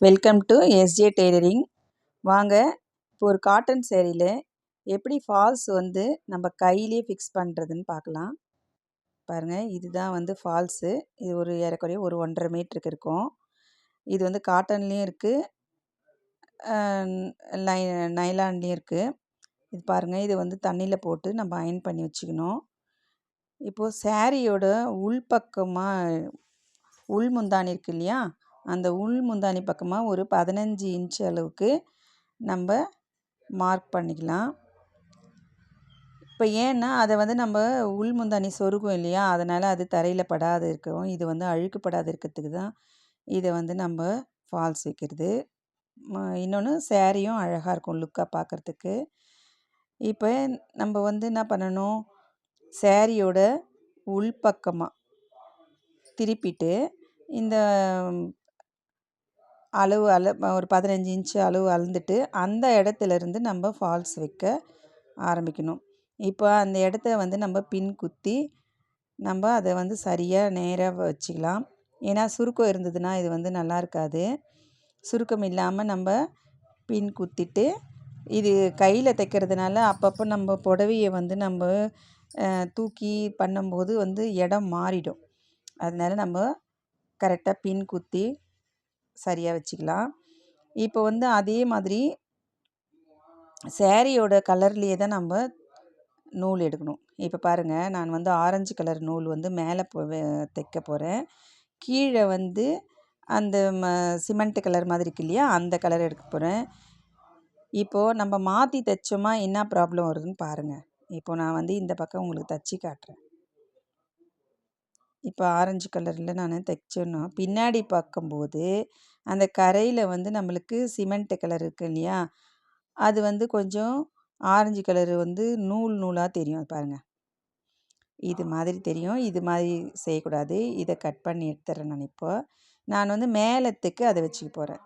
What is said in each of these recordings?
Welcome to SJ tailoring வாங்க இப்போ ஒரு காட்டன் சேரீயில் எப்படி ஃபால்ஸ் வந்து நம்ம கையிலே ஃபிக்ஸ் பண்ணுறதுன்னு பார்க்கலாம். பாருங்கள் இதுதான் வந்து ஃபால்ஸு இது ஒரு ஏறக்குறைய ஒரு ஒன்றரை மீட்டருக்கு இருக்கும். இது வந்து காட்டன்லேயும் இருக்குது லை நைலான்லேயும் இருக்குது இது பாருங்கள் இது வந்து தண்ணியில் போட்டு நம்ம அயன் பண்ணி வச்சுக்கணும். இப்போது சேரீயோட உள்பக்கமாக உள் முந்தானி இருக்கு இல்லையா? அந்த உள் முந்தானி பக்கமாக ஒரு பதினஞ்சு இன்ச் அளவுக்கு நம்ம மார்க் பண்ணிக்கலாம். இப்போ ஏன்னா அதை வந்து நம்ம உள் முந்தானி சொருகும் இல்லையா? அதனால் அது தரையில் படாது இருக்கவும் இது வந்து அழுக்குப்படாது இருக்கிறதுக்கு தான் இதை வந்து நம்ம ஃபால்ஸ் வைக்கிறது இன்னொன்று சேரீயும் அழகாக இருக்கும் லுக்காக பார்க்குறதுக்கு. இப்போ நம்ம வந்து என்ன பண்ணணும்? சேரீயோட உள்பக்கமாக திருப்பிட்டு இந்த அளவு அள ஒரு பதினஞ்சு இன்ச்சு அளவு அளந்துட்டு அந்த இடத்துலருந்து நம்ம ஃபால்ஸ் வைக்க ஆரம்பிக்கணும். இப்போ அந்த இடத்த வந்து நம்ம பின் குத்தி நம்ம அதை வந்து சரியாக நேராக வச்சுக்கலாம். ஏன்னா சுருக்கம் இருந்ததுன்னா இது வந்து நல்லா இருக்காது. சுருக்கம் இல்லாமல் நம்ம பின் குத்திட்டு இது கையில் தைக்கிறதுனால அப்பப்போ நம்ம புடவைய வந்து நம்ம தூக்கி பண்ணும்போது வந்து இடம் மாறிடும். அதனால நம்ம கரெக்டாக பின் குத்தி சரியாக வச்சுக்கலாம். இப்போ வந்து அதே மாதிரி சேரீயோட கலர்லேயே தான் நம்ம நூல் எடுக்கணும். இப்போ பாருங்கள் நான் வந்து ஆரஞ்சு கலர் நூல் வந்து மேலே போ தைக்க போகிறேன் கீழே வந்து அந்த ம சிமெண்ட் கலர் மாதிரி இருக்கு இல்லையா அந்த கலர் எடுக்க போகிறேன் இப்போது நம்ம மாற்றி தைச்சோமா என்ன ப்ராப்ளம் வருதுன்னு பாருங்கள் இப்போது நான் வந்து இந்த பக்கம் உங்களுக்கு தைச்சி காட்டுறேன். இப்போ ஆரஞ்சு கலரில் நான் தைச்சேன்னா பின்னாடி பார்க்கும்போது அந்த கரையில் வந்து நம்மளுக்கு சிமெண்ட்டு கலர் இருக்கு இல்லையா? அது வந்து கொஞ்சம் ஆரஞ்சு கலரு வந்து நூல் நூலாக தெரியும் பாருங்கள் இது மாதிரி தெரியும். இது மாதிரி செய்யக்கூடாது. இதை கட் பண்ணி எடுத்துறேன் நான் இப்போ. நான் வந்து மேலத்துக்கு அதை வச்சுக்க போகிறேன்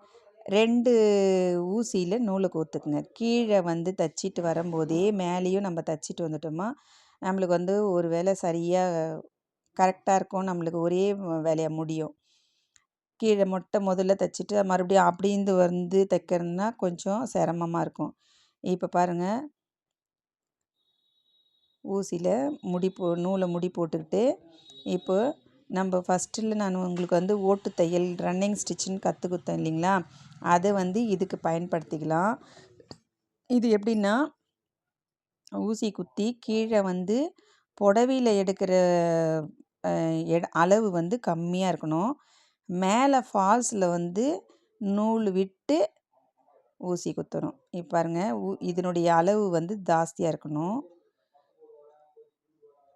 ரெண்டு ஊசியில் நூலை கோத்துக்குங்க. கீழே வந்து தைச்சிட்டு வரும்போதே மேலேயும் நம்ம தைச்சிட்டு வந்துட்டோமா நம்மளுக்கு வந்து ஒரு வேளை சரியாக கரெக்டாக இருக்கும். நம்மளுக்கு ஒரே வேலையாக முடியும். கீழே மொட்டை முதல்ல தைச்சிட்டு மறுபடியும் அப்படிந்து வந்து தைக்கிறதுனா கொஞ்சம் சிரமமாக இருக்கும். இப்போ பாருங்கள் ஊசியில் முடி போ நூலை முடி போட்டுக்கிட்டு இப்போ நம்ம ஃபஸ்ட்டில் நான் உங்களுக்கு வந்து ஓட்டு தையல் ரன்னிங் ஸ்டிச்சுன்னு கற்றுக் கொடுத்தேன் இல்லைங்களா? அதை வந்து இதுக்கு பயன்படுத்திக்கலாம். இது எப்படின்னா ஊசி குத்தி கீழே வந்து புடவையில் எடுக்கிற எட அளவு வந்து கம்மியாக இருக்கணும். மேலே ஃபால்ஸில் வந்து நூல் விட்டு ஊசி குத்தணும். இப்போ பாருங்கள் ஊ இதனுடைய அளவு வந்து ஜாஸ்தியாக இருக்கணும்.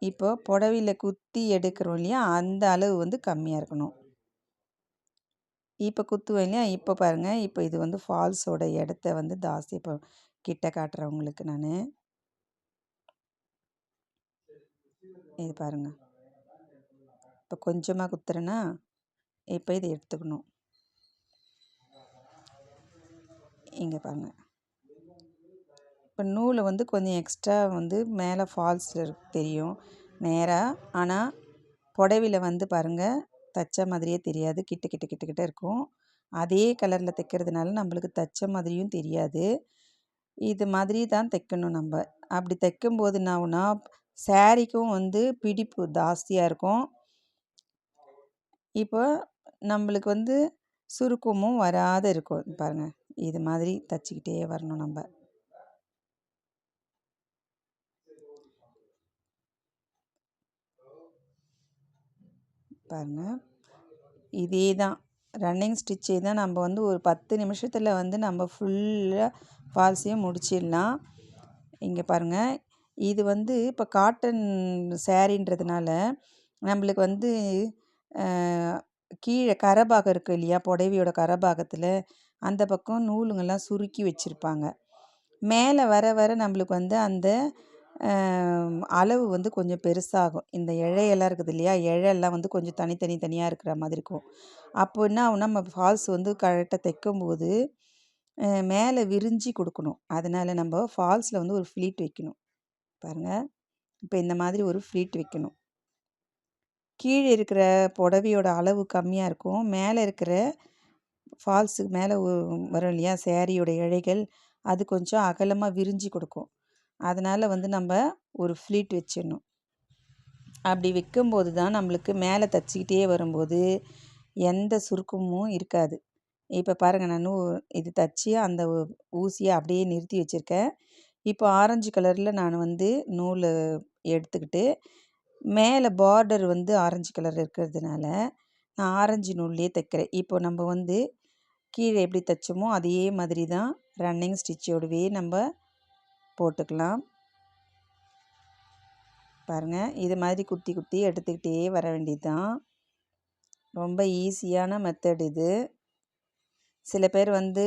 இப்போ புடவையில் குத்தி எடுக்கிறோம் இல்லையா அந்த அளவு வந்து கம்மியாக இருக்கணும். இப்போ குத்துவேன் இல்லையா இப்போ பாருங்கள் இப்போ இது வந்து ஃபால்ஸோட இடத்த வந்து ஜாஸ்தி இப்போ கிட்ட காட்டுறேன் உங்களுக்கு நான். இது பாருங்கள் இப்போ கொஞ்சமாக குத்துறேன்னா இப்போ இதை எடுத்துக்கணும். இங்கே பாருங்க. இப்போ நூலை வந்து கொஞ்சம் எக்ஸ்ட்ரா வந்து மேலே ஃபால்ஸில் தெரியும். நேராக ஆனால் புடவையில் வந்து பாருங்கள் தைச்ச மாதிரியே தெரியாது. கிட்ட கிட்ட கிட்ட கிட்ட இருக்கும். அதே கலரில் தைக்கிறதுனால நம்மளுக்கு தைச்ச மாதிரியும் தெரியாது. இது மாதிரி தான் தைக்கணும் நம்ம. அப்படி தைக்கும்போது என்ன ஆகுனா சேரீக்கும் வந்து பிடிப்பு ஜாஸ்தியாக இருக்கும். இப்போ நம்மளுக்கு வந்து சுருக்கமும் வராத இருக்கும் பாருங்கள் இது மாதிரி தைச்சிக்கிட்டே வரணும் நம்ம. பாருங்கள் இதே தான் ரன்னிங் ஸ்டிச்சே தான் நம்ம வந்து ஒரு பத்து நிமிஷத்தில் வந்து நம்ம ஃபுல்லாக ஃபால்ஸையும் முடிச்சிடலாம். இங்கே பாருங்கள் இது வந்து இப்போ காட்டன் சேரீன்றதுனால நம்மளுக்கு வந்து கீழே கரபாகம் இருக்குது இல்லையா? புடவையோட கரபாகத்தில் அந்த பக்கம் நூலுங்கள்லாம் சுருக்கி வச்சுருப்பாங்க. மேலே வர வர நம்மளுக்கு வந்து அந்த அளவு வந்து கொஞ்சம் பெருசாகும். இந்த இழையெல்லாம் இருக்குது இல்லையா? இழையெல்லாம் வந்து கொஞ்சம் தனித்தனி தனியாக இருக்கிற மாதிரி இருக்கும். அப்போ என்ன ஆகுனா நம்ம ஃபால்ஸ் வந்து கரெக்டாக தைக்கும்போது மேலே விரிஞ்சு கொடுக்கணும். அதனால் நம்ம ஃபால்ஸில் வந்து ஒரு ஃப்ளீட் வைக்கணும். பாருங்கள் இப்போ இந்த மாதிரி ஒரு ஃப்ளீட் வைக்கணும். கீழே இருக்கிற புடவையோட அளவு கம்மியாக இருக்கும். மேலே இருக்கிற ஃபால்ஸுக்கு மேலே வரும் இல்லையா? சேரீயோட இழைகள் அது கொஞ்சம் அகலமாக விரிஞ்சு கொடுக்கும். அதனால் வந்து நம்ம ஒரு ஃப்ளீட் வச்சிடணும். அப்படி வைக்கும்போது தான் நம்மளுக்கு மேலே தச்சிக்கிட்டே வரும்போது எந்த சுருக்கமும் இருக்காது. இப்போ பாருங்கள் நான் இது தச்சு அந்த ஊசியை அப்படியே நிறுத்தி வச்சுருக்கேன். இப்போ ஆரஞ்சு கலரில் நான் வந்து நூல் எடுத்துக்கிட்டு மேலே பார்டர் வந்து ஆரஞ்சு கலர் இருக்கிறதுனால நான் ஆரஞ்சு நூல்லையே தைக்கிறேன். இப்போ நம்ம வந்து கீழே எப்படி தைச்சோமோ அதே மாதிரி தான் ரன்னிங் ஸ்டிச்சோடவே நம்ம போட்டுக்கலாம். பாருங்கள் இது மாதிரி குத்தி குத்தி எடுத்துக்கிட்டே வர வேண்டியது தான் ரொம்ப ஈஸியான மெத்தட் இது. சில பேர் வந்து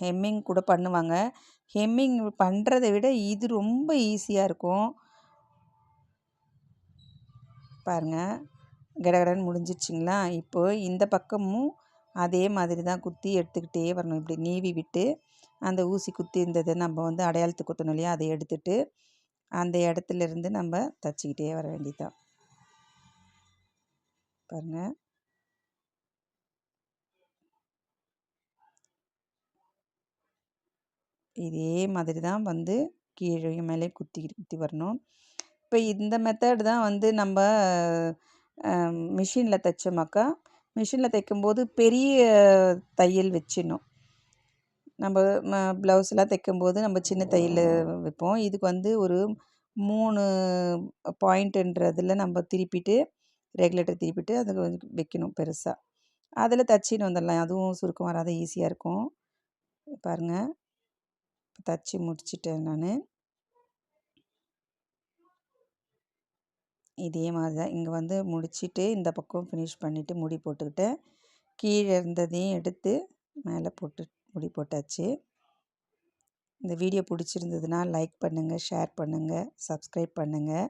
ஹெம்மிங் கூட பண்ணுவாங்க. ஹெம்மிங் பண்ணுறதை விட இது ரொம்ப ஈஸியாக இருக்கும். பாருங்கள் கடகடன்னு முடிஞ்சிச்சிங்களா இப்போது இந்த பக்கமும் அதே மாதிரி தான் குத்தி எடுத்துக்கிட்டே வரணும். இப்படி நீவி விட்டு அந்த ஊசி குத்தி இருந்ததை நம்ம வந்து அடையாளத்துக்கு குத்தணும் இல்லையா? அதை எடுத்துட்டு அந்த இடத்துல இருந்து நம்ம தச்சிக்கிட்டே வர வேண்டியதுதான். பாருங்கள் இதே மாதிரி தான் வந்து கீழையும் மேலே குத்தி குத்தி வரணும். இப்போ இந்த மெத்தட் தான் வந்து நம்ம மிஷினில் தைச்சோமாக்கா மிஷினில் தைக்கும்போது பெரிய தையல் வச்சிடணும். நம்ம ம ப்ளவுஸ்லாம் தைக்கும்போது நம்ம சின்ன தையல் வைப்போம். இதுக்கு வந்து ஒரு மூணு பாயிண்ட்டுன்றதில் நம்ம திருப்பிட்டு ரெகுலேட்டர் திருப்பிட்டு அதை வைக்கணும் பெருசாக அதில் தைச்சின்னு வந்துடலாம். அதுவும் சுருக்கம் வராத ஈஸியாக இருக்கும். பாருங்கள் தச்சு முடிச்சிட்டேன் நான். இதே மாதிரி தான் இங்கே வந்து முடிச்சுட்டு இந்த பக்கம் ஃபினிஷ் பண்ணிவிட்டு முடி போட்டுக்கிட்டேன். கீழே இருந்ததையும் எடுத்து மேலே போட்டு முடி போட்டாச்சு. இந்த வீடியோ பிடிச்சிருந்ததுன்னா லைக் பண்ணுங்கள் ஷேர் பண்ணுங்கள் சப்ஸ்கிரைப் பண்ணுங்கள்